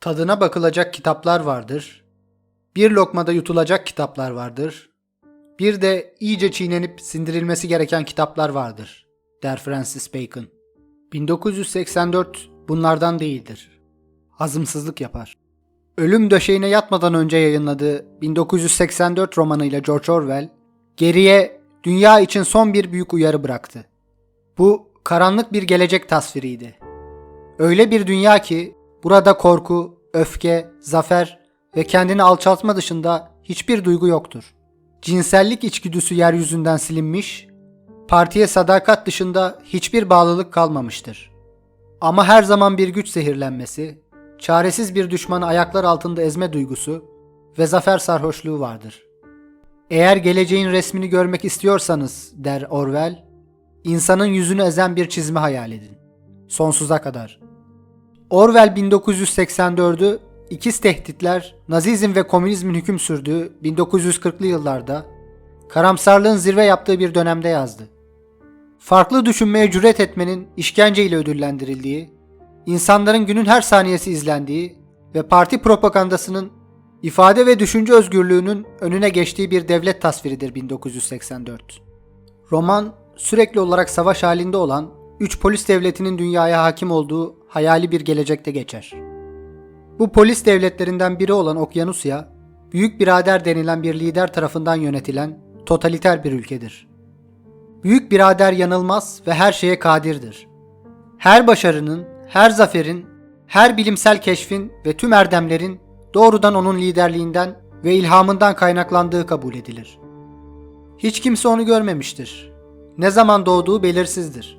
Tadına bakılacak kitaplar vardır. Bir lokmada yutulacak kitaplar vardır. Bir de iyice çiğnenip sindirilmesi gereken kitaplar vardır, der Francis Bacon. 1984 bunlardan değildir. Hazımsızlık yapar. Ölüm döşeğine yatmadan önce yayınladığı 1984 romanıyla George Orwell, geriye dünya için son bir büyük uyarı bıraktı. Bu karanlık bir gelecek tasviriydi. Öyle bir dünya ki burada korku, öfke, zafer ve kendini alçaltma dışında hiçbir duygu yoktur. Cinsellik içgüdüsü yeryüzünden silinmiş, partiye sadakat dışında hiçbir bağlılık kalmamıştır. Ama her zaman bir güç zehirlenmesi, çaresiz bir düşmanı ayaklar altında ezme duygusu ve zafer sarhoşluğu vardır. Eğer geleceğin resmini görmek istiyorsanız, der Orwell, insanın yüzünü ezen bir çizme hayal edin. Sonsuza kadar. Orwell 1984'ü ikiz tehditler, Nazizm ve komünizmin hüküm sürdüğü 1940'lı yıllarda karamsarlığın zirve yaptığı bir dönemde yazdı. Farklı düşünmeye cüret etmenin işkenceyle ödüllendirildiği, insanların günün her saniyesi izlendiği ve parti propagandasının ifade ve düşünce özgürlüğünün önüne geçtiği bir devlet tasviridir 1984. Roman sürekli olarak savaş halinde olan üç polis devletinin dünyaya hakim olduğu hayali bir gelecekte geçer. Bu polis devletlerinden biri olan Okyanusya, Büyük Birader denilen bir lider tarafından yönetilen totaliter bir ülkedir. Büyük Birader yanılmaz ve her şeye kadirdir. Her başarının, her zaferin, her bilimsel keşfin ve tüm erdemlerin doğrudan onun liderliğinden ve ilhamından kaynaklandığı kabul edilir. Hiç kimse onu görmemiştir. Ne zaman doğduğu belirsizdir.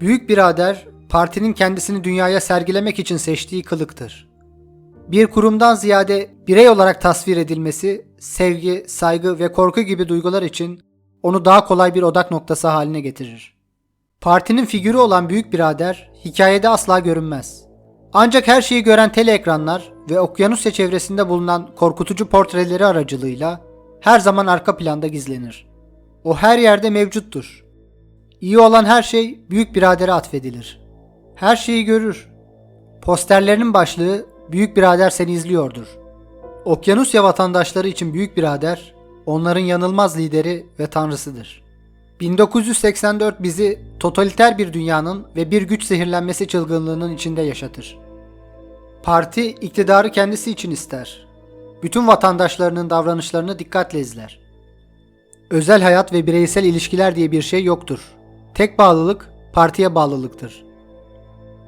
Büyük birader partinin kendisini dünyaya sergilemek için seçtiği kılıktır. Bir kurumdan ziyade birey olarak tasvir edilmesi, sevgi, saygı ve korku gibi duygular için onu daha kolay bir odak noktası haline getirir. Partinin figürü olan büyük birader hikayede asla görünmez. Ancak her şeyi gören tele ekranlar ve okyanusya çevresinde bulunan korkutucu portreleri aracılığıyla her zaman arka planda gizlenir. O her yerde mevcuttur. İyi olan her şey büyük biradere atfedilir. Her şeyi görür. Posterlerinin başlığı büyük birader seni izliyordur. Okyanusya vatandaşları için büyük birader onların yanılmaz lideri ve tanrısıdır. 1984 bizi totaliter bir dünyanın ve bir güç zehirlenmesi çılgınlığının içinde yaşatır. Parti iktidarı kendisi için ister. Bütün vatandaşlarının davranışlarını dikkatle izler. Özel hayat ve bireysel ilişkiler diye bir şey yoktur. Tek bağlılık partiye bağlılıktır.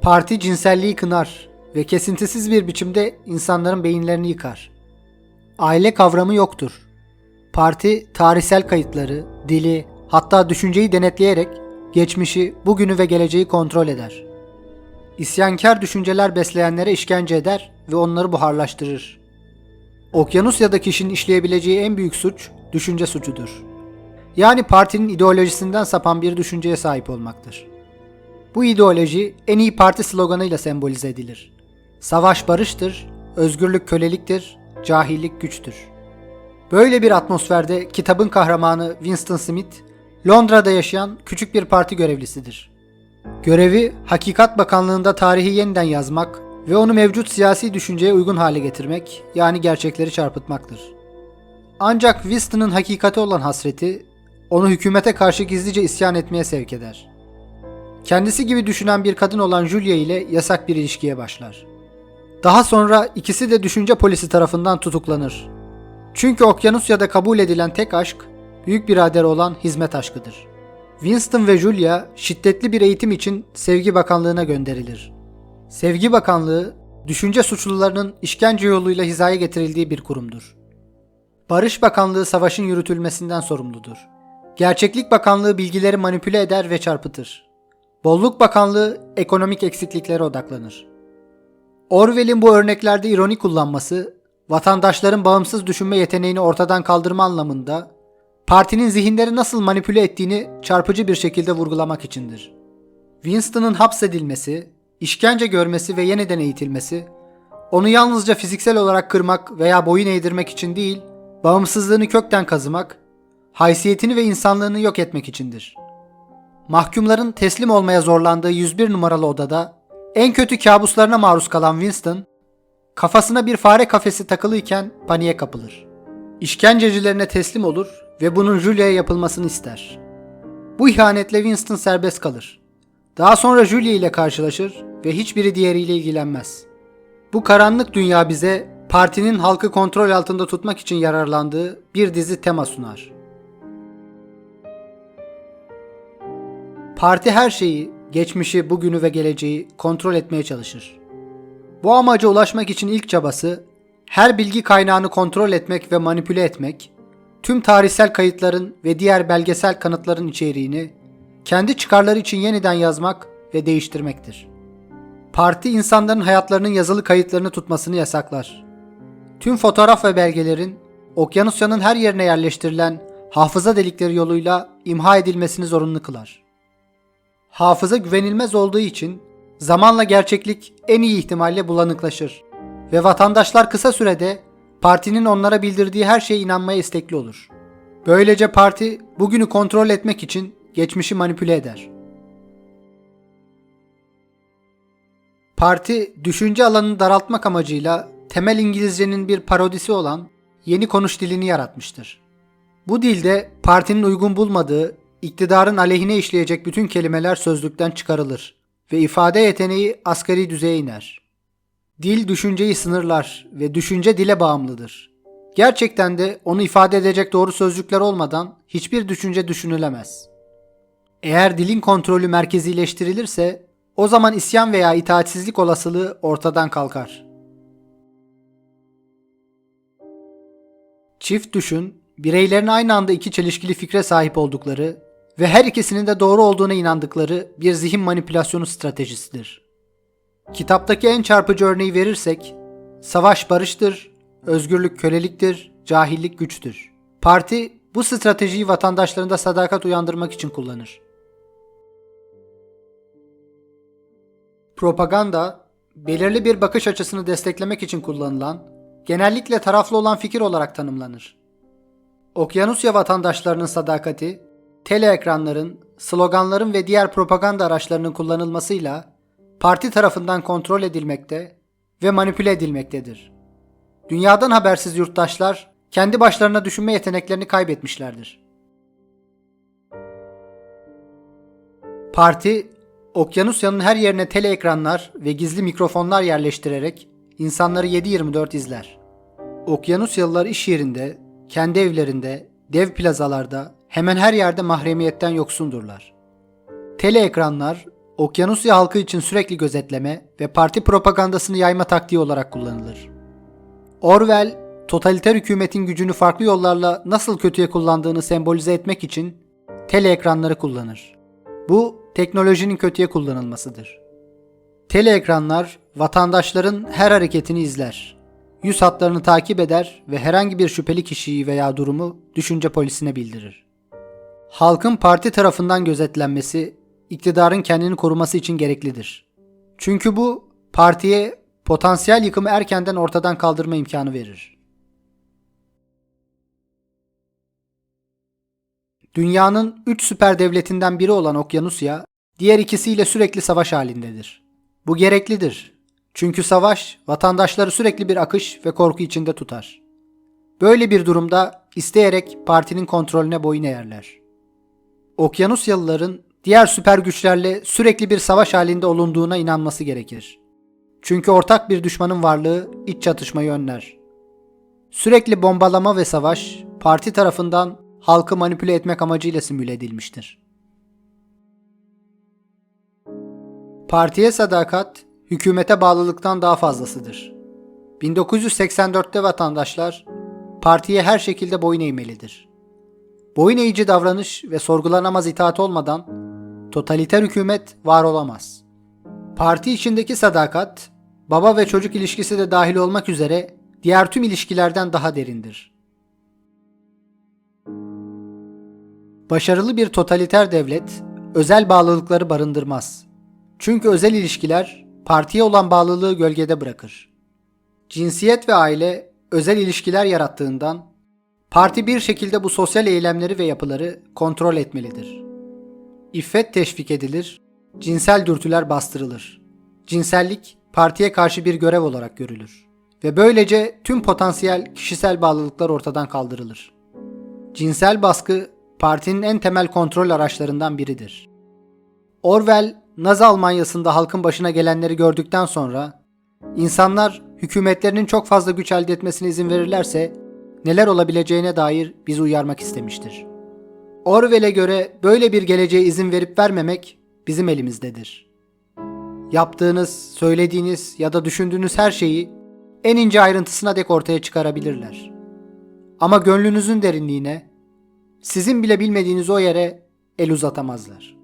Parti cinselliği kınar ve kesintisiz bir biçimde insanların beyinlerini yıkar. Aile kavramı yoktur. Parti tarihsel kayıtları, dili, hatta düşünceyi denetleyerek geçmişi, bugünü ve geleceği kontrol eder. İsyankar düşünceler besleyenlere işkence eder ve onları buharlaştırır. Okyanusya'da kişinin işleyebileceği en büyük suç düşünce suçudur. Yani partinin ideolojisinden sapan bir düşünceye sahip olmaktır. Bu ideoloji en iyi parti sloganıyla sembolize edilir. Savaş barıştır, özgürlük köleliktir, cahillik güçtür. Böyle bir atmosferde kitabın kahramanı Winston Smith, Londra'da yaşayan küçük bir parti görevlisidir. Görevi Hakikat Bakanlığı'nda tarihi yeniden yazmak ve onu mevcut siyasi düşünceye uygun hale getirmek, yani gerçekleri çarpıtmaktır. Ancak Winston'ın hakikate olan hasreti onu hükümete karşı gizlice isyan etmeye sevk eder. Kendisi gibi düşünen bir kadın olan Julia ile yasak bir ilişkiye başlar. Daha sonra ikisi de düşünce polisi tarafından tutuklanır. Çünkü Okyanusya'da kabul edilen tek aşk, büyük birader olan hizmet aşkıdır. Winston ve Julia şiddetli bir eğitim için Sevgi Bakanlığı'na gönderilir. Sevgi Bakanlığı, düşünce suçlularının işkence yoluyla hizaya getirildiği bir kurumdur. Barış Bakanlığı savaşın yürütülmesinden sorumludur. Gerçeklik Bakanlığı bilgileri manipüle eder ve çarpıtır. Bolluk Bakanlığı ekonomik eksikliklere odaklanır. Orwell'in bu örneklerde ironi kullanması, vatandaşların bağımsız düşünme yeteneğini ortadan kaldırma anlamında partinin zihinleri nasıl manipüle ettiğini çarpıcı bir şekilde vurgulamak içindir. Winston'ın hapsedilmesi, işkence görmesi ve yeniden eğitilmesi, onu yalnızca fiziksel olarak kırmak veya boyun eğdirmek için değil, bağımsızlığını kökten kazımak, haysiyetini ve insanlığını yok etmek içindir. Mahkumların teslim olmaya zorlandığı 101 numaralı odada en kötü kabuslarına maruz kalan Winston, kafasına bir fare kafesi takılıyken paniğe kapılır. İşkencecilerine teslim olur ve bunun Julia'ya yapılmasını ister. Bu ihanetle Winston serbest kalır. Daha sonra Julia ile karşılaşır ve hiçbiri diğeriyle ilgilenmez. Bu karanlık dünya bize partinin halkı kontrol altında tutmak için yararlandığı bir dizi tema sunar. Parti her şeyi, geçmişi, bugünü ve geleceği kontrol etmeye çalışır. Bu amaca ulaşmak için ilk çabası her bilgi kaynağını kontrol etmek ve manipüle etmek, tüm tarihsel kayıtların ve diğer belgesel kanıtların içeriğini kendi çıkarları için yeniden yazmak ve değiştirmektir. Parti insanların hayatlarının yazılı kayıtlarını tutmasını yasaklar. Tüm fotoğraf ve belgelerin okyanusyanın her yerine yerleştirilen hafıza delikleri yoluyla imha edilmesini zorunlu kılar. Hafıza güvenilmez olduğu için zamanla gerçeklik en iyi ihtimalle bulanıklaşır ve vatandaşlar kısa sürede partinin onlara bildirdiği her şeye inanmaya istekli olur. Böylece parti bugünü kontrol etmek için geçmişi manipüle eder. Parti düşünce alanını daraltmak amacıyla temel İngilizcenin bir parodisi olan yeni konuş dilini yaratmıştır. Bu dilde partinin uygun bulmadığı, iktidarın aleyhine işleyecek bütün kelimeler sözlükten çıkarılır ve ifade yeteneği asgari düzeye iner. Dil düşünceyi sınırlar ve düşünce dile bağımlıdır. Gerçekten de onu ifade edecek doğru sözcükler olmadan hiçbir düşünce düşünülemez. Eğer dilin kontrolü merkezileştirilirse o zaman isyan veya itaatsizlik olasılığı ortadan kalkar. Çift düşün, bireylerin aynı anda iki çelişkili fikre sahip oldukları ve her ikisinin de doğru olduğuna inandıkları bir zihin manipülasyonu stratejisidir. Kitaptaki en çarpıcı örneği verirsek, savaş barıştır, özgürlük köleliktir, cahillik güçtür. Parti bu stratejiyi vatandaşlarında sadakat uyandırmak için kullanır. Propaganda, belirli bir bakış açısını desteklemek için kullanılan, genellikle taraflı olan fikir olarak tanımlanır. Okyanusya vatandaşlarının sadakati, tele ekranların, sloganların ve diğer propaganda araçlarının kullanılmasıyla parti tarafından kontrol edilmekte ve manipüle edilmektedir. Dünyadan habersiz yurttaşlar kendi başlarına düşünme yeteneklerini kaybetmişlerdir. Parti, Okyanusya'nın her yerine tele ekranlar ve gizli mikrofonlar yerleştirerek insanları 7-24 izler. Okyanusyalılar iş yerinde, kendi evlerinde, dev plazalarda, hemen her yerde mahremiyetten yoksundurlar. Tele ekranlar, Okyanusya halkı için sürekli gözetleme ve parti propagandasını yayma taktiği olarak kullanılır. Orwell, totaliter hükümetin gücünü farklı yollarla nasıl kötüye kullandığını sembolize etmek için tele ekranları kullanır. Bu teknolojinin kötüye kullanılmasıdır. Tele ekranlar vatandaşların her hareketini izler. Yüz hatlarını takip eder ve herhangi bir şüpheli kişiyi veya durumu düşünce polisine bildirir. Halkın parti tarafından gözetlenmesi iktidarın kendini koruması için gereklidir. Çünkü bu partiye potansiyel yıkımı erkenden ortadan kaldırma imkanı verir. Dünyanın 3 süper devletinden biri olan Okyanusya, diğer ikisiyle sürekli savaş halindedir. Bu gereklidir. Çünkü savaş vatandaşları sürekli bir akış ve korku içinde tutar. Böyle bir durumda isteyerek partinin kontrolüne boyun eğerler. Okyanusyalıların diğer süper güçlerle sürekli bir savaş halinde olunduğuna inanması gerekir. Çünkü ortak bir düşmanın varlığı iç çatışmayı önler. Sürekli bombalama ve savaş parti tarafından halkı manipüle etmek amacıyla simüle edilmiştir. Partiye sadakat hükümete bağlılıktan daha fazlasıdır. 1984'te vatandaşlar partiye her şekilde boyun eğmelidir. Boyun eğici davranış ve sorgulanamaz itaat olmadan totaliter hükümet var olamaz. Parti içindeki sadakat, baba ve çocuk ilişkisi de dahil olmak üzere diğer tüm ilişkilerden daha derindir. Başarılı bir totaliter devlet özel bağlılıkları barındırmaz. Çünkü özel ilişkiler partiye olan bağlılığı gölgede bırakır. Cinsiyet ve aile özel ilişkiler yarattığından parti bir şekilde bu sosyal eylemleri ve yapıları kontrol etmelidir. İffet teşvik edilir, cinsel dürtüler bastırılır. Cinsellik partiye karşı bir görev olarak görülür. ve böylece tüm potansiyel kişisel bağlılıklar ortadan kaldırılır. Cinsel baskı partinin en temel kontrol araçlarından biridir. Orwell, Nazi Almanyası'nda halkın başına gelenleri gördükten sonra insanlar hükümetlerinin çok fazla güç elde etmesine izin verirlerse neler olabileceğine dair bizi uyarmak istemiştir. Orwell'e göre böyle bir geleceğe izin verip vermemek bizim elimizdedir. Yaptığınız, söylediğiniz ya da düşündüğünüz her şeyi en ince ayrıntısına dek ortaya çıkarabilirler. Ama gönlünüzün derinliğine, sizin bile bilmediğiniz o yere el uzatamazlar.